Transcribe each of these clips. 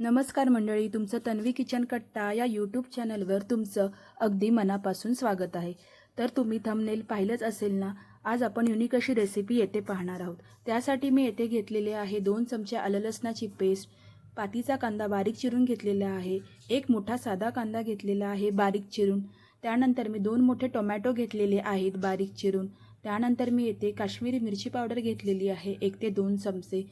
नमस्कार मंडळी तुमचं तन्वी किचन कट्टा या यूट्यूब चॅनलवर तुमचं अगदी मनापासून स्वागत आहे. तर तुम्ही थंबनेल पाहिलंच असेल ना आज आपण युनिक अशी रेसिपी येथे पाहणार आहोत. त्यासाठी मी येथे घेतलेले आहे दोन चमचे आलं लसणाची पेस्ट पातीचा कांदा बारीक चिरून घेतलेला आहे एक मोठा साधा कांदा घेतलेला आहे बारीक चिरून त्यानंतर मी दोन मोठे टोमॅटो घेतलेले आहेत बारीक चिरून त्यानंतर मी येथे काश्मीरी मिरची पावडर घेतलेली आहे एक ते दोन चमचे.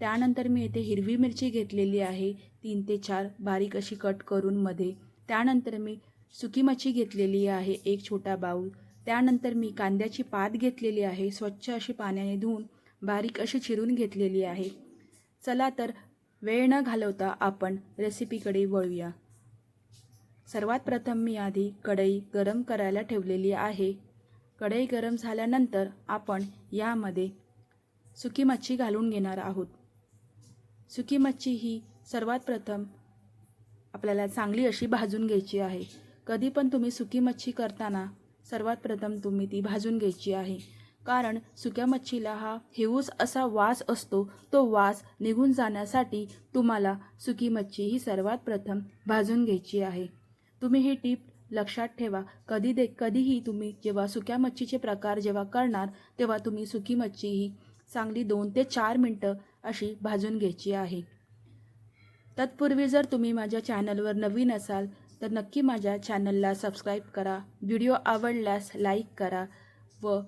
त्यानंतर मी येथे हिरवी मिरची घेतलेली आहे. तीन ते चार बारीक अशी कट करून मध्ये. त्यानंतर मी सुकी मच्छी घेतलेली आहे एक छोटा बाऊल. त्यानंतर मी कांद्याची पात घेतलेली आहे स्वच्छ अशी पाण्याने धुवून बारीक अशी चिरून घेतलेली आहे. चला तर वेळ न घालवता आपण रेसिपीकडे वळूया. सर्वात प्रथम मी आधी कढई गरम करायला ठेवलेली आहे. कढई गरम झाल्यानंतर आपण यामध्ये सुकी मच्छी घालून घेणार आहोत. सुकी मच्छी ही सर्वात प्रथम आपल्याला चांगली अशी भाजून घ्यायची आहे. कधी पण तुम्ही सुकी मच्छी करताना सर्वात प्रथम तुम्ही ती भाजून घ्यायची आहे. कारण सुक्या मच्छीला हा हेऊस असा वास असतो तो वास निघून जाण्यासाठी तुम्हाला सुकी मच्छी ही सर्वात प्रथम भाजून घ्यायची आहे. तुम्ही ही टीप लक्षात ठेवा. कधी दे कधीही तुम्ही जेव्हा सुक्या मच्छीचे प्रकार जेव्हा करणार तेव्हा तुम्ही सुकी मच्छी ही चांगली दोन ते चार मिनटं अशी भाजून घ्यायची आहे. तत्पूर्वी जर तुम्ही माझ्या चॅनलवर नवीन असाल तर नक्की माझ्या चॅनलला सबस्क्राईब करा व्हिडिओ आवडल्यास लाईक करा व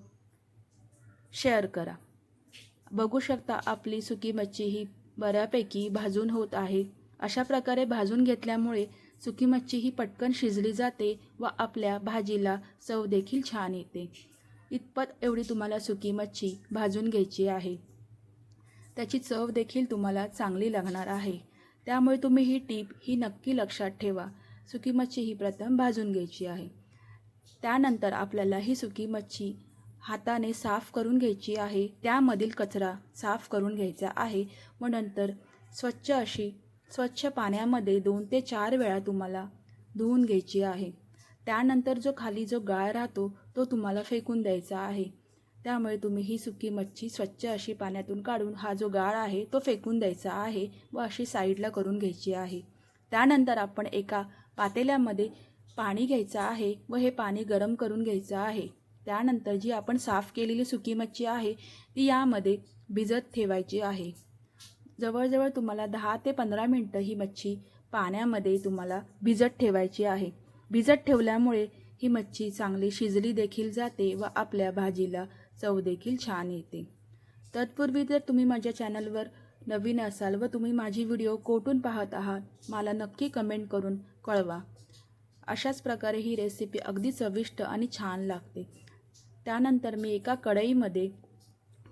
शेअर करा. बघू शकता आपली सुकी मच्छी ही बऱ्यापैकी भाजून होत आहे. अशा प्रकारे भाजून घेतल्यामुळे सुकी मच्छी ही पटकन शिजली जाते व आपल्या भाजीला चव देखील छान येते. इतपत एवढी तुम्हाला सुकी मच्छी भाजून घ्यायची आहे. त्याची चव देखील तुम्हाला चांगली लागणार आहे. त्यामुळे तुम्ही ही टीप ही नक्की लक्षात ठेवा. सुकी मच्छी ही प्रथम भाजून घ्यायची आहे. त्यानंतर आपल्याला ही सुकी मच्छी हाताने साफ करून घ्यायची आहे. त्यामधील कचरा साफ करून घ्यायचा आहे. व नंतर स्वच्छ अशी स्वच्छ पाण्यामध्ये दोन ते चार वेळा तुम्हाला धुवून घ्यायची आहे. त्यानंतर जो खाली जो गाळ राहतो तो तुम्हाला फेकून द्यायचा आहे. त्यामुळे तुम्ही ही सुकी मच्छी स्वच्छ अशी पाण्यातून काढून हा जो गाळ आहे तो फेकून द्यायचा आहे व अशी साईडला करून घ्यायची आहे. त्यानंतर आपण एका पातेल्यामध्ये पाणी घ्यायचं आहे व हे पाणी गरम करून घ्यायचं आहे. त्यानंतर जी आपण साफ केलेली सुकी मच्छी आहे ती यामध्ये भिजत ठेवायची आहे. जवळजवळ तुम्हाला दहा ते पंधरा मिनटं ही मच्छी पाण्यामध्ये तुम्हाला भिजत ठेवायची आहे. भिजत ठेवल्यामुळे ही मच्छी चांगली शिजली देखील जाते व आपल्या भाजीला चव देखील छान येते. तत्पूर्वी जर तुम्ही माझ्या चॅनलवर नवीन असाल व तुम्ही माझी व्हिडिओ कोठून पाहत आहात मला नक्की कमेंट करून कळवा. अशाच प्रकारे ही रेसिपी अगदी चविष्ट आणि छान लागते. त्यानंतर मी एका कढईमध्ये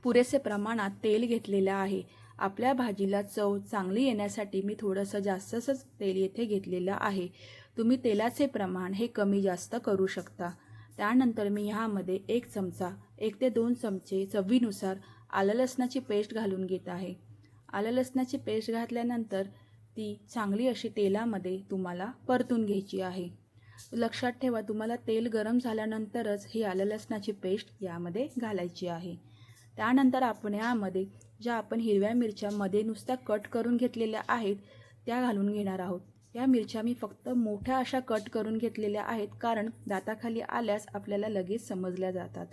पुरेसे प्रमाणात तेल घेतलेलं आहे. आपल्या भाजीला चव चांगली येण्यासाठी मी थोडंसं जास्तच तेल येथे घेतलेलं आहे. तुम्ही तेलाचे प्रमाण हे कमी जास्त करू शकता. त्यानंतर मी ह्यामध्ये एक चमचा एक ते दोन चमचे चवीनुसार आलं लसणाची पेस्ट घालून घेत आहे. आलं लसणाची पेस्ट घातल्यानंतर ती चांगली अशी तेलामध्ये तुम्हाला परतून घ्यायची आहे. लक्षात ठेवा तुम्हाला तेल गरम झाल्यानंतरच ही आलं लसणाची पेस्ट यामध्ये घालायची आहे. त्यानंतर आपण यामध्ये ज्या आपण हिरव्या मिरच्या मध्ये नुसत्या कट करून घेतलेल्या आहेत त्या घालून घेणार आहोत. या मिरच्या मी फक्त मोठ्या अशा कट करून घेतलेल्या आहेत कारण दाताखाली आल्यास आपल्याला लगेच समजल्या जातात.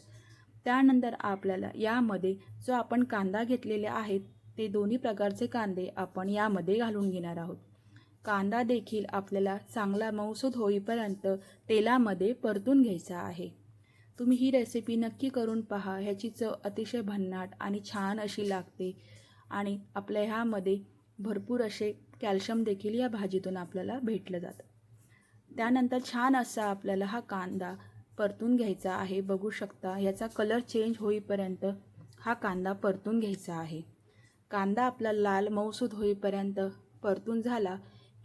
त्यानंतर आपल्याला यामध्ये जो आपण कांदा घेतलेले आहेत ते दोन्ही प्रकारचे कांदे आपण यामध्ये घालून घेणार आहोत. कांदा देखील आपल्याला चांगला मऊसूद होईपर्यंत तेलामध्ये परतून घ्यायचा आहे. तुम्ही ही रेसिपी नक्की करून पहा ह्याची चव अतिशय भन्नाट आणि छान अशी लागते आणि आपल्या ह्यामध्ये भरपूर असे कॅल्शियम देखील या भाजीतून आपल्याला भेटलं जातं. त्यानंतर छान असा आपल्याला हा कांदा परतून घ्यायचा आहे. बघू शकता याचा कलर चेंज होईपर्यंत हा कांदा परतून घ्यायचा आहे. कांदा आपला लाल मऊसूद होईपर्यंत परतून झाला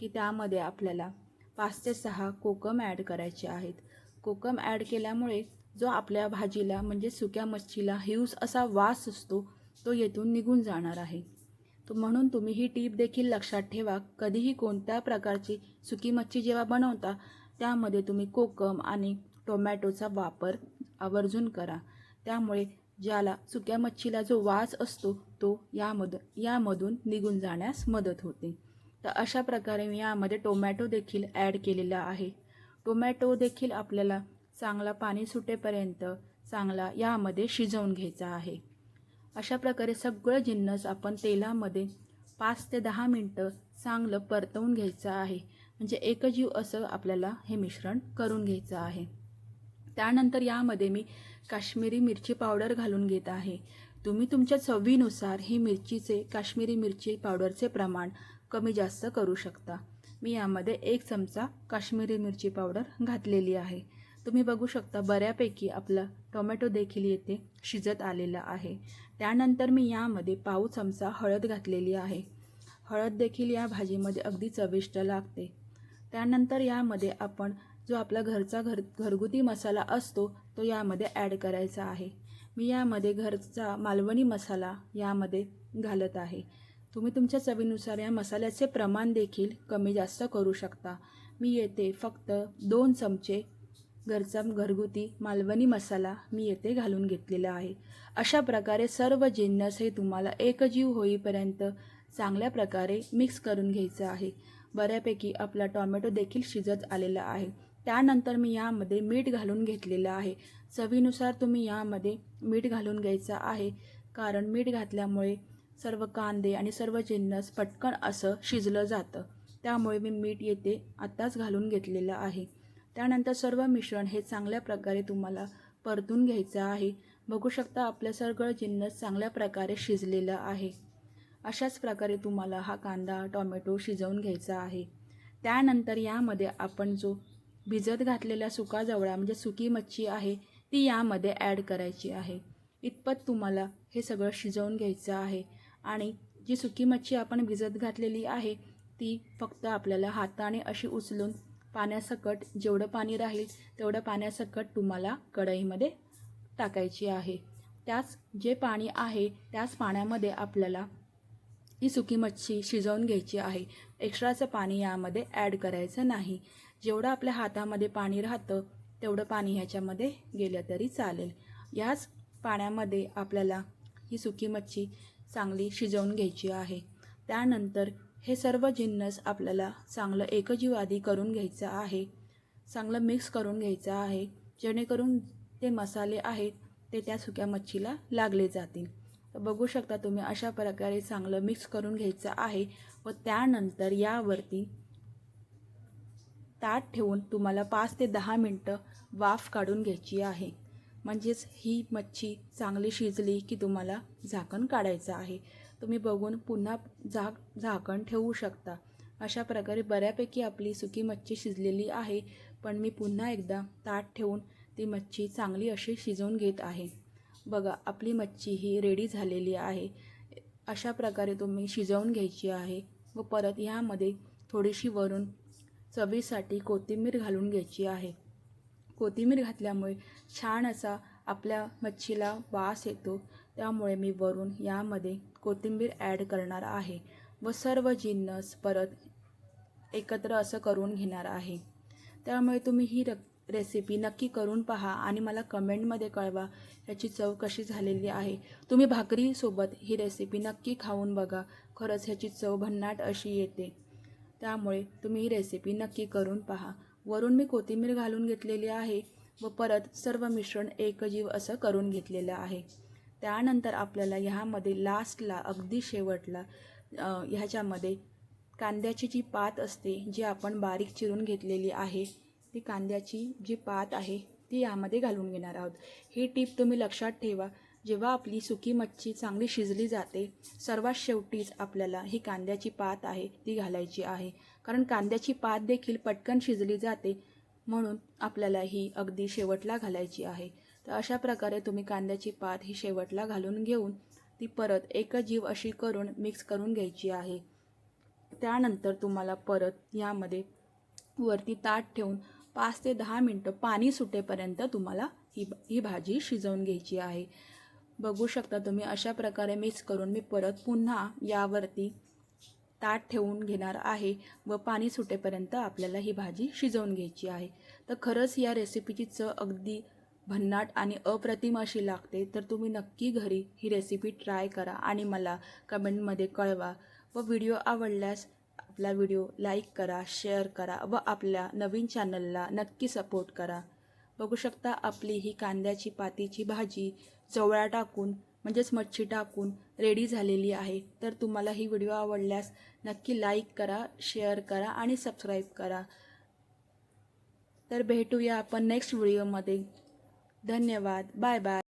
की त्यामध्ये आपल्याला पाच ते सहा कोकम ॲड करायचे आहेत. कोकम ॲड केल्यामुळे जो आपल्या भाजीला म्हणजे सुक्या मच्छीला हिऊस असा वास असतो तो येथून निघून जाणार आहे. म्हणून तुम्ही ही टीप देखील लक्षात ठेवा. कधीही कोणत्या प्रकारची सुकी मच्छी जेव्हा बनवता त्यामध्ये तुम्ही कोकम आणि टोमॅटोचा वापर आवर्जून करा. त्यामुळे ज्याला सुक्या मच्छीला जो वास असतो तो यामधून यामधून निघून जाण्यास मदत होते. तर अशा प्रकारे मी यामध्ये टोमॅटो देखील ॲड केलेला आहे. टोमॅटो देखील आपल्याला चांगला पाणी सुटेपर्यंत चांगला यामध्ये शिजवून घ्यायचा आहे. अशा प्रकारे सगळं जिन्नस आपण तेलामध्ये पाच ते दहा मिनटं चांगलं परतवून घ्यायचं आहे. म्हणजे एकजीव असं आपल्याला हे मिश्रण करून घ्यायचं आहे. त्यानंतर यामध्ये मी काश्मीरी मिरची पावडर घालून घेत आहे. तुम्ही तुमच्या चवीनुसार ही मिरचीचे काश्मीरी मिरची पावडरचे प्रमाण कमी जास्त करू शकता. मी यामध्ये एक चमचा काश्मीरी मिरची पावडर घातलेली आहे. तुम्ही बघू शकता बऱ्यापैकी आपला टोमॅटो देखील येथे शिजत आलेला आहे. त्यानंतर मी यामध्ये पाव चमचा हळद घातलेली आहे. हळद देखील या भाजीमध्ये अगदी चविष्ट लागते. त्यानंतर यामध्ये आपण जो आपला घरचा घर घरगुती मसाला असतो तो यामध्ये ॲड करायचा आहे. मी यामध्ये घरचा मालवणी मसाला यामध्ये घालत आहे. तुम्ही तुमच्या चवीनुसार या मसाल्याचे प्रमाण देखील कमी जास्त करू शकता. मी येथे फक्त दोन चमचे घरचा घरगुती मालवणी मसाला मी येथे घालून घेतलेला आहे. अशा प्रकारे सर्व जिन्नस हे तुम्हाला एकजीव होईपर्यंत चांगल्या प्रकारे मिक्स करून घ्यायचं आहे. बऱ्यापैकी आपला टॉमॅटो देखील शिजत आलेला आहे. त्यानंतर मी यामध्ये मीठ घालून घेतलेलं आहे. चवीनुसार तुम्ही यामध्ये मीठ घालून घ्यायचं आहे. कारण मीठ घातल्यामुळे सर्व कांदे आणि सर्व जिन्नस पटकन असं शिजलं जातं. त्यामुळे मी मीठ येते आत्ताच घालून घेतलेलं आहे. त्यानंतर सर्व मिश्रण हे चांगल्या प्रकारे तुम्हाला परतून घ्यायचं आहे. बघू शकता आपलं सगळं जिन्नस चांगल्या प्रकारे शिजलेलं आहे. अशाच प्रकारे तुम्हाला हा कांदा टॉमॅटो शिजवून घ्यायचा आहे. त्यानंतर यामध्ये आपण जो भिजत घातलेला सुका जवळा म्हणजे सुकी मच्छी आहे ती यामध्ये ॲड करायची आहे. इतपत तुम्हाला हे सगळं शिजवून घ्यायचं आहे. आणि जी सुकी मच्छी आपण भिजत घातलेली आहे ती फक्त आपल्याला हाताने अशी उचलून पाण्यासकट जेवढं पाणी राहील तेवढं पाण्यासकट तुम्हाला कढईमध्ये टाकायची आहे. त्याच जे पाणी आहे त्याच पाण्यामध्ये आपल्याला ही सुकी मच्छी शिजवून घ्यायची आहे. एक्स्ट्राचं पाणी यामध्ये ॲड करायचं नाही. जेवढं आपल्या हातामध्ये पाणी राहतं तेवढं पाणी ह्याच्यामध्ये गेलं तरी चालेल. याच पाण्यामध्ये आपल्याला ही सुकी मच्छी चांगली शिजवून घ्यायची आहे. त्यानंतर हे सर्व जिन्नस आपल्याला चांगलं एकजीव आधी करून घ्यायचं आहे. चांगलं मिक्स करून घ्यायचं आहे. जेणेकरून ते मसाले आहेत ते त्या सुक्या मच्छीला लागले जातील. तर बघू शकता तुम्ही अशा प्रकारे चांगलं मिक्स करून घ्यायचं आहे व त्यानंतर यावरती ताट ठेवून तुम्हाला पाच ते दहा मिनटं वाफ काढून घ्यायची आहे. म्हणजेच ही मच्छी चांगली शिजली की तुम्हाला झाकण काढायचं आहे. तुम्ही बघून पुन्हा झाक झाकण ठेवू शकता. अशा प्रकारे बऱ्यापैकी आपली सुकी मच्छी शिजलेली आहे पण मी पुन्हा एकदा ताट ठेवून ती मच्छी चांगली अशी शिजवून घेत आहे. बघा आपली मच्छी ही रेडी झालेली आहे. अशा प्रकारे तुम्ही शिजवून घ्यायची आहे व परत ह्यामध्ये थोडीशी वरून चवीसाठी कोथिंबीर घालून घ्यायची आहे. कोथिंबीर घातल्यामुळे छान असा आपल्या मच्छीला वास येतो. त्यामुळे मी वरून यामध्ये कोथिंबीर ॲड करणार आहे व सर्व जिन्नस परत एकत्र असं करून घेणार आहे. त्यामुळे तुम्ही ही र रेसिपी नक्की करून पहा आणि मला कमेंटमध्ये कळवा याची चव कशी झालेली आहे. तुम्ही भाकरीसोबत ही रेसिपी नक्की खाऊन बघा खरंच ह्याची चव भन्नाट अशी येते. त्यामुळे तुम्ही ही रेसिपी नक्की करून पहा. वरून मी कोथिंबीर घालून घेतलेली आहे व परत सर्व मिश्रण एकजीव असं करून घेतलेलं आहे. त्यानंतर आपल्याला ह्यामध्ये लास्टला अगदी शेवटला ह्याच्यामध्ये कांद्याची जी पात असते जी आपण बारीक चिरून घेतलेली आहे ती कांद्याची जी पात आहे ती यामध्ये घालून घेणार आहोत. ही टीप तुम्ही लक्षात ठेवा. जेव्हा आपली सुकी मच्छी चांगली शिजली जाते सर्वात शेवटीच आपल्याला ही कांद्याची पात आहे ती घालायची आहे. कारण कांद्याची पात देखील पटकन शिजली जाते म्हणून आपल्याला ही अगदी शेवटला घालायची आहे. तर अशा प्रकारे तुम्ही कांद्याची पात ही शेवटला घालून घेऊन ती परत एकजीव अशी करून मिक्स करून घ्यायची आहे. त्यानंतर तुम्हाला परत यामध्ये वरती ताट ठेवून पाच ते दहा मिनटं पाणी सुटेपर्यंत तुम्हाला ही ही भाजी शिजवून घ्यायची आहे. बघू शकता तुम्ही अशा प्रकारे मिक्स करून मी परत पुन्हा यावरती ताट ठेवून घेणार आहे व पाणी सुटेपर्यंत आपल्याला ही भाजी शिजवून घ्यायची आहे. तर खरंच या रेसिपीची चव अगदी भन्नाट आणि अप्रतिम अशी लागते तर तुम्ही नक्की घरी ही रेसिपी ट्राय करा आणि मला कमेंटमध्ये कळवा व व्हिडिओ आवडल्यास आपला व्हिडिओ लाईक करा शेअर करा व आपल्या नवीन चॅनलला नक्की सपोर्ट करा. बघू शकता आपली ही कांद्याची पातीची भाजी जवळा टाकून म्हणजेच मच्छी टाकून रेडी झालेली आहे. तर तुम्हाला ही व्हिडिओ आवडल्यास नक्की लाईक करा शेअर करा आणि सबस्क्राईब करा. तर भेटूया आपण नेक्स्ट व्हिडिओमध्ये धन्यवाद. Bye bye.